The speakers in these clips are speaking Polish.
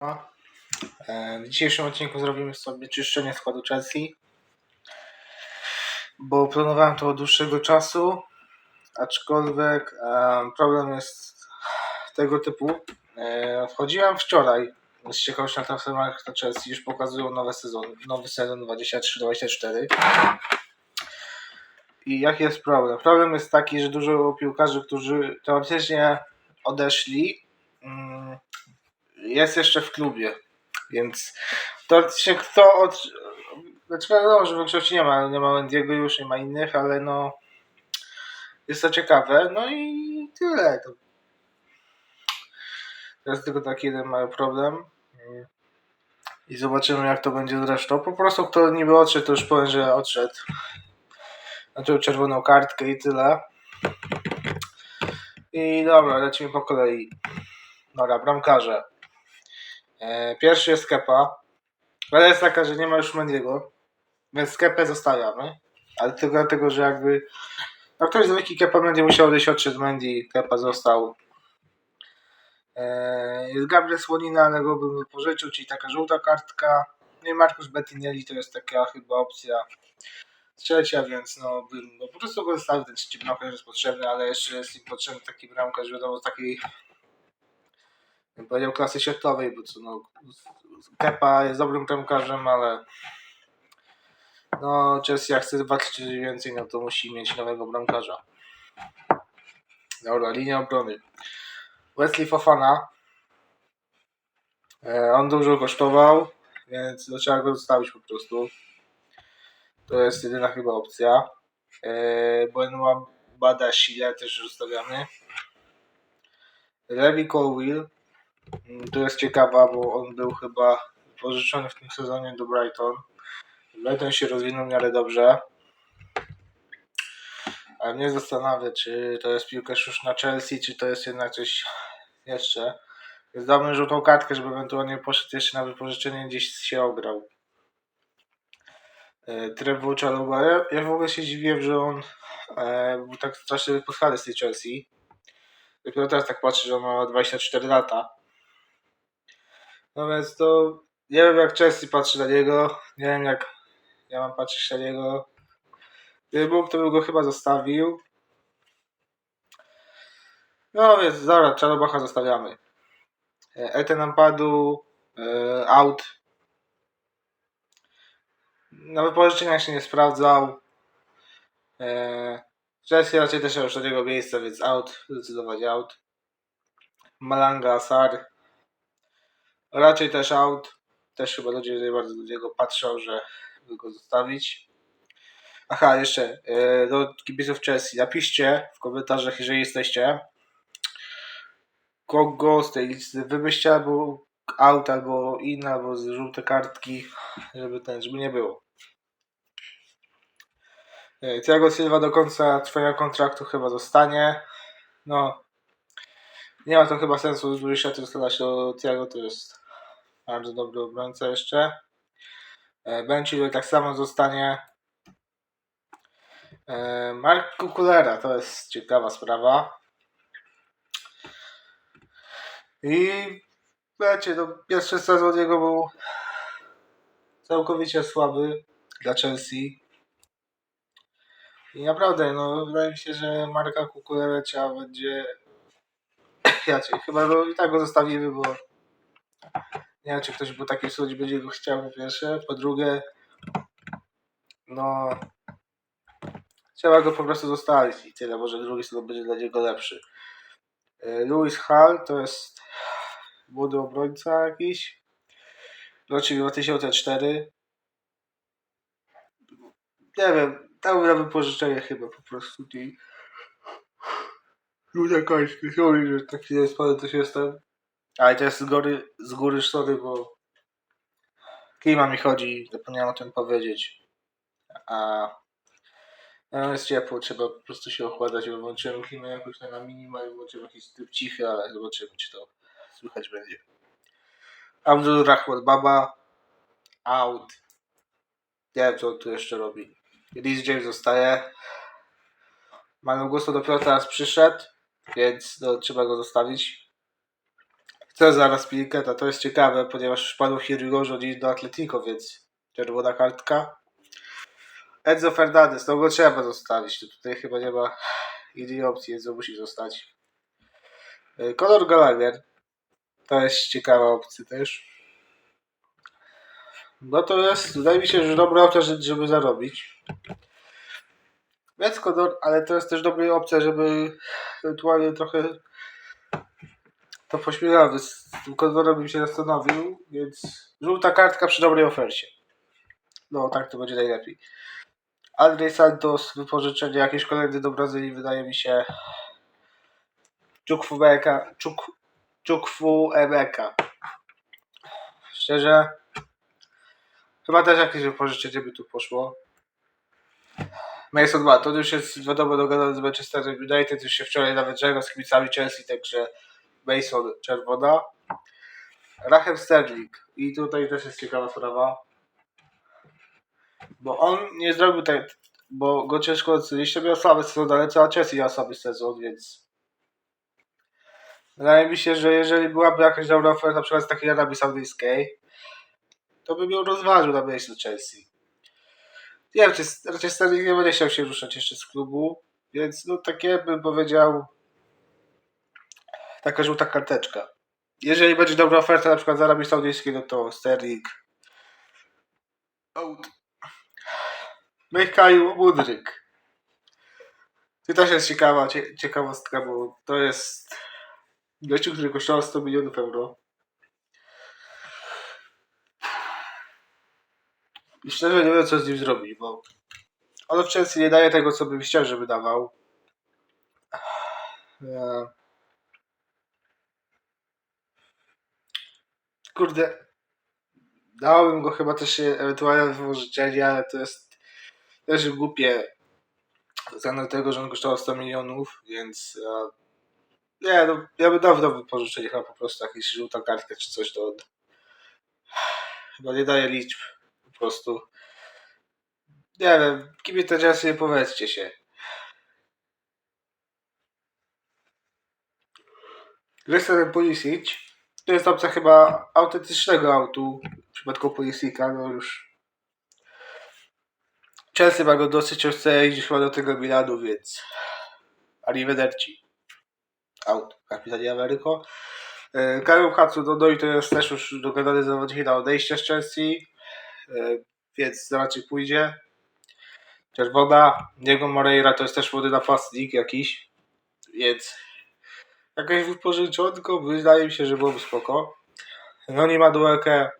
E, W dzisiejszym odcinku zrobimy sobie czyszczenie składu Chelsea, bo planowałem to od dłuższego czasu, aczkolwiek e, problem jest tego typu. E, Wchodziłem wczoraj z ciekawością na transfermarkt na Chelsea, już pokazują nowy sezon, nowy sezon 23-24. I jaki jest problem? Problem jest taki, że dużo piłkarzy, którzy teoretycznie odeszli, mm, jest jeszcze w klubie. Więc teoretycznie kto od... Znaczy wiadomo, że w większości nie ma, nie ma Wendiego już, nie ma innych, ale no jest to ciekawe. No i tyle. To, jest tylko taki jeden mały problem. I zobaczymy jak to będzie z resztą. Po prostu kto niby odszedł, to już powiem, że odszedł. Znaczy czerwoną kartkę i tyle. I dobra, lecimy po kolei. Dobra, bramkarze. E, Pierwszy jest Kepa. Ale jest taka, że nie ma już Mendiego. Więc Kepę zostawiamy. Ale tylko dlatego, że jakby. No ktoś z wiki Kepa będzie musiał odejść odszedł Mendy. Kepa został. E, Jest Gabriel Słonina, ale go bym wypożyczył, czyli taka żółta kartka. No i Markus Bettinelli to jest taka chyba opcja trzecia, więc no bym no, po prostu go zostawił. Ten trzeci bramkarz jest potrzebny, ale jeszcze jest im potrzebny taki bramkarz, wiadomo, z takiej bym powiedział klasy światowej, bo co no Kepa jest dobrym bramkarzem, ale no Chelsea jak chce walczyć więcej, no to musi mieć nowego bramkarza. Dobra, linia obrony. Wesley Fofana. E, on dużo kosztował, więc no, trzeba go zostawić po prostu. To jest jedyna chyba opcja. E, Benoit Badashile też zostawiamy. Levi Colwill. To jest ciekawa, bo on był chyba pożyczony w tym sezonie do Brighton. Brighton się rozwinął miarę dobrze. Ale mnie zastanawia, czy to jest piłkarz już na Chelsea, czy to jest jednak coś jeszcze. Więc dałbym żółtą kartkę, żeby ewentualnie poszedł jeszcze na wypożyczenie, gdzieś się ograł. E, Trevor Chalobah, ja, ja w ogóle się dziwiłem, że on e, był tak strasznie wypuszczany z tej Chelsea. Dopiero teraz tak patrzę, że on ma 24 lata. No więc to nie wiem jak Chelsea patrzy na niego, nie wiem jak ja mam patrzeć na niego. Gdyby mógł, to bym go chyba zostawił. No więc dobra, Czarnobacha zostawiamy. E, Eten Ampadu e, out. Na wypożyczeniach się nie sprawdzał. E, Chelsea raczej też już do niego miejsca, więc out, zdecydowanie out. Malanga, Sar. Raczej też out. Też chyba ludzie nie bardzo do niego patrzą, że go zostawić. Aha, jeszcze e, do kibiców Chelsea. Napiszcie w komentarzach, jeżeli jesteście, kogo z tej listy wy byście albo out, albo in, albo z żółte kartki, żeby ten, żeby nie było. E, Thiago Silva do końca trwania kontraktu chyba zostanie. No, nie ma to chyba sensu dłużej się składać do Thiago, to jest bardzo dobry obrońca jeszcze. E, Ben Chilwell tak samo zostanie. E, Mark Kukulera, to jest ciekawa sprawa. I wiecie, no, pierwszy sezon jego był całkowicie słaby dla Chelsea. I naprawdę, no wydaje mi się, że Marka Kukulera trzeba będzie. Chyba go, i tak go zostawimy, bo nie wiem, czy ktoś był taki słuchać, będzie go chciał po pierwsze. Po drugie, no trzeba go po prostu zostawić i tyle. Może drugi sezon będzie dla niego lepszy. E, Louis Hall to jest młody obrońca jakiś. Rocznik 2004. Nie wiem, dałbym na wypożyczenie chyba po prostu. I... Ludzie kończki, sorry, że taki niespany też jestem. Ale to jest z góry, z góry sorry, bo klima mi chodzi, zapomniałem o tym powiedzieć. A no jest ciepło, trzeba po prostu się ochładać, bo włączyłem klimę jakoś na minimal, włączyłem jakiś tryb cichy, ale zobaczymy, czy to słychać będzie. Abdul Rahman Baba out. Nie wiem, co on tu jeszcze robi. Rhys James zostaje. Manu Gusto dopiero teraz przyszedł, więc no, trzeba go zostawić. Cezara Spiliketa. To jest ciekawe, ponieważ padł Hirigorzo dziś do Atletico, więc czerwona kartka. Enzo Fernandez, no go trzeba zostawić. To tutaj chyba nie ma innej opcji, Enzo musi zostać. Y, Conor Gallagher. To jest ciekawa opcja też. No to jest, wydaje mi się, że dobra opcja, że- żeby zarobić. Więc Conor, ale to jest też dobra opcja, żeby ewentualnie trochę to pośmiechowy. Z tym bym się zastanowił, więc żółta kartka przy dobrej ofercie. No tak to będzie najlepiej. Andrzej Santos, wypożyczenie jakieś kolejne do Brazylii, wydaje mi się. Czukwu Beka, Czuk, Czukwu Ebeka. Szczerze, chyba też jakieś wypożyczenie by tu poszło. Mason 2, to już jest wiadomo dogadane z Manchesterem United, już się wczoraj nawet żegnał z kibicami Chelsea, także Mason czerwona. Rachem Sterling. I tutaj też jest ciekawa sprawa. Bo on nie zrobił tak, bo go ciężko to miał słaby sezon, ale cała Chelsea miała słaby sezon, więc wydaje mi się, że jeżeli byłaby jakaś dobra oferta, na przykład z takiej Arabii Saudyjskiej, to bym ją rozważył na miejscu Chelsea. Nie czy raczej Sterling nie będzie chciał się ruszać jeszcze z klubu, więc no takie bym powiedział taka żółta karteczka. Jeżeli będzie dobra oferta na przykład z Arabii Saudyjskiej, no to Sterling out. Mikhail Mudryk. To też jest ciekawa cie, ciekawostka, bo to jest gościu, który kosztował 100 milionów euro. I szczerze nie wiem, co z nim zrobić, bo on w Chelsea nie daje tego, co bym chciał, żeby dawał. Kurde, dałbym go chyba też ewentualnie wypożyczenie, ale to jest też głupie. Względem tego, że on kosztował 100 milionów, więc e, nie, no, ja bym dał w domu pożyczenie chyba po prostu jakieś żółta kartkę czy coś do chyba nie daje liczb po prostu. Nie wiem, czasy nie powiedzcie się. Christian Pulisic to jest opcja chyba autentycznego autu w przypadku Pulisic'a, no już. Chelsea ma go dosyć, chce iść chyba do tego Milanu, więc. Arrivederci. Out, kapitanie Ameryko. E, Karol Hatsu do no i to jest też już dogadany zawodnik na odejście z Chelsea, więc raczej pójdzie. Czerwona, Diego Moreira to jest też młody napastnik jakiś, więc jakaś wypożyczonko, wydaje mi się, że byłoby spoko. No nie ma duelkę.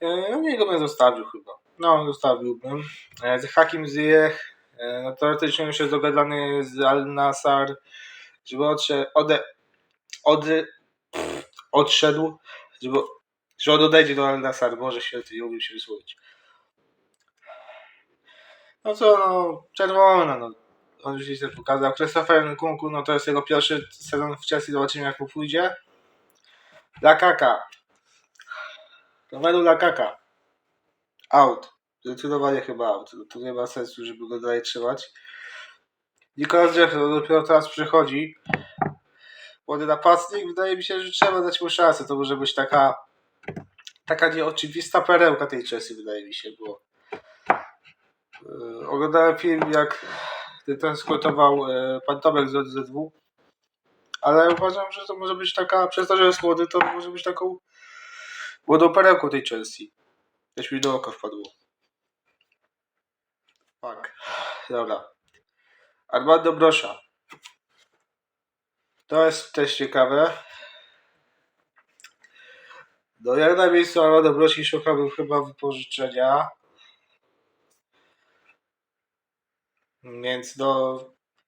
No niego bym zostawił chyba. No, zostawiłbym. E, Z Hakim Ziyech, e, no teoretycznie już jest dogadany z Al Nassar, żeby odszedł, ode, od, pff, odszedł, żeby, że on odejdzie do Al Nassar, Boże święty, nie umiem się wysłowić. No co, no, czerwona, no. On już się pokazał. Christopher Nkunku, no to jest jego pierwszy sezon w Chelsea, zobaczymy jak mu pójdzie. Lakaka. Romelu Lakaka. Out. Zdecydowanie chyba out. To nie ma sensu, żeby go dalej trzymać. Nikolas on dopiero teraz przychodzi. Młody napastnik, wydaje mi się, że trzeba dać mu szansę. To może być taka taka nieoczywista perełka tej Chelsea, wydaje mi się, bo yy, oglądałem film, jak transportował yy, pan Tomek z OZW, ale uważam, że to może być taka, przez to, że jest młody, to może być taką młodą perełką tej Chelsea. Też mi do oka wpadło. Tak. Dobra. Armando Brosza. To jest też ciekawe. No jak na miejscu Armando Brosi szukałbym chyba wypożyczenia. Więc no,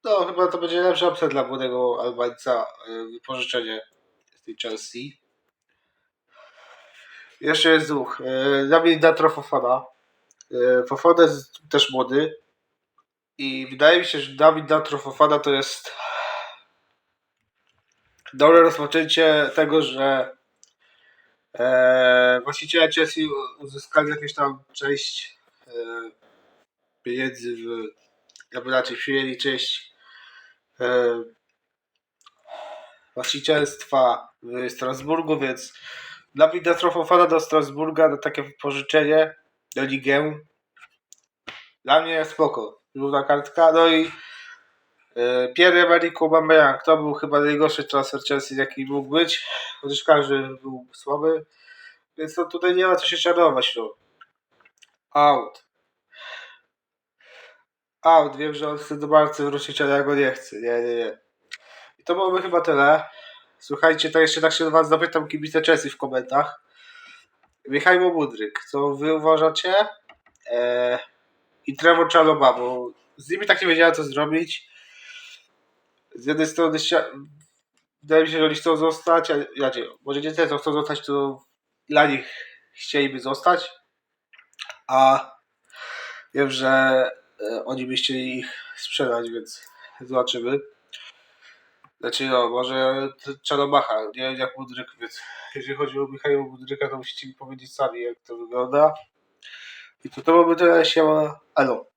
no chyba to będzie lepsza opcja dla młodego Albańca y, wypożyczenie z tej Chelsea. Jeszcze jest dwóch. Y, Dawid Datro Fofana. Y, Fofana jest też młody. I wydaje mi się, że Dawid Datro Fofana to jest dobre rozpoczęcie tego, że e, właściciele Chelsea uzyskali jakieś tam część e, pieniędzy w, albo raczej przyjęli część e, właścicielstwa w Strasburgu, więc dla mnie Trofofana do Strasburga na takie wypożyczenie do ligę dla mnie spoko. Żółta kartka, no i Pierre-Emerick Aubameyang to był chyba najgorszy transfer Chelsea jaki mógł być, chociaż każdy był słaby, więc no tutaj nie ma co się czarować, no. Out. Out, wiem, że on chce do Barcy wrócić, ale ja go nie chcę, nie, nie, nie. I to byłoby chyba tyle. Słuchajcie, to jeszcze tak się do was zapytam kibice Chelsea w komentarzach. Michał Budryk, co wy uważacie? Eee, I Trevor Czaloba, bo z nimi tak nie wiedziałem co zrobić. Z jednej strony wydaje mi się, że oni chcą zostać, a nie, może nie tyle co chcą zostać, to dla nich chcieliby zostać. A wiem, że e, oni by chcieli ich sprzedać, więc zobaczymy. Znaczy no, może Czarnobacha, nie wiem jak Budryk, więc jeżeli chodzi o Michała Budryka, to musicie mi powiedzieć sami jak to wygląda. I to to byłoby tyle się, elo.